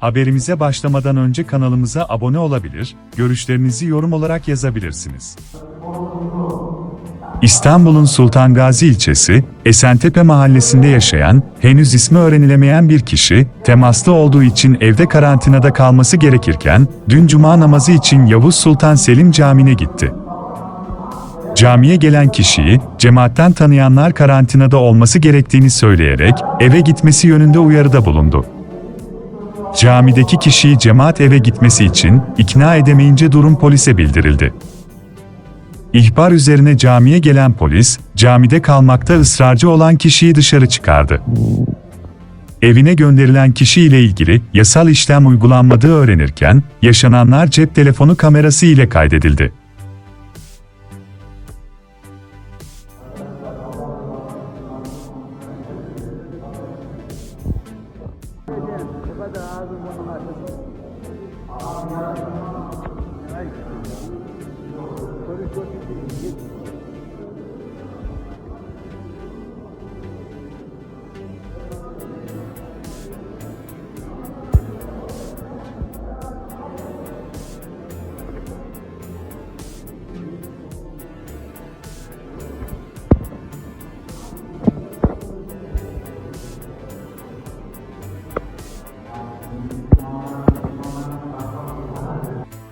Haberimize başlamadan önce kanalımıza abone olabilir, görüşlerinizi yorum olarak yazabilirsiniz. İstanbul'un Sultan Gazi ilçesi, Esentepe mahallesinde yaşayan, henüz ismi öğrenilemeyen bir kişi, temaslı olduğu için evde karantinada kalması gerekirken, dün cuma namazı için Yavuz Sultan Selim Camii'ne gitti. Camiye gelen kişiyi, cemaatten tanıyanlar karantinada olması gerektiğini söyleyerek, eve gitmesi yönünde uyarıda bulundu. Camideki kişiyi cemaat eve gitmesi için ikna edemeyince durum polise bildirildi. İhbar üzerine camiye gelen polis, camide kalmakta ısrarcı olan kişiyi dışarı çıkardı. Evine gönderilen kişi ile ilgili yasal işlem uygulanmadığı öğrenirken, yaşananlar cep telefonu kamerası ile kaydedildi. kadar ağzım burnum açıldı.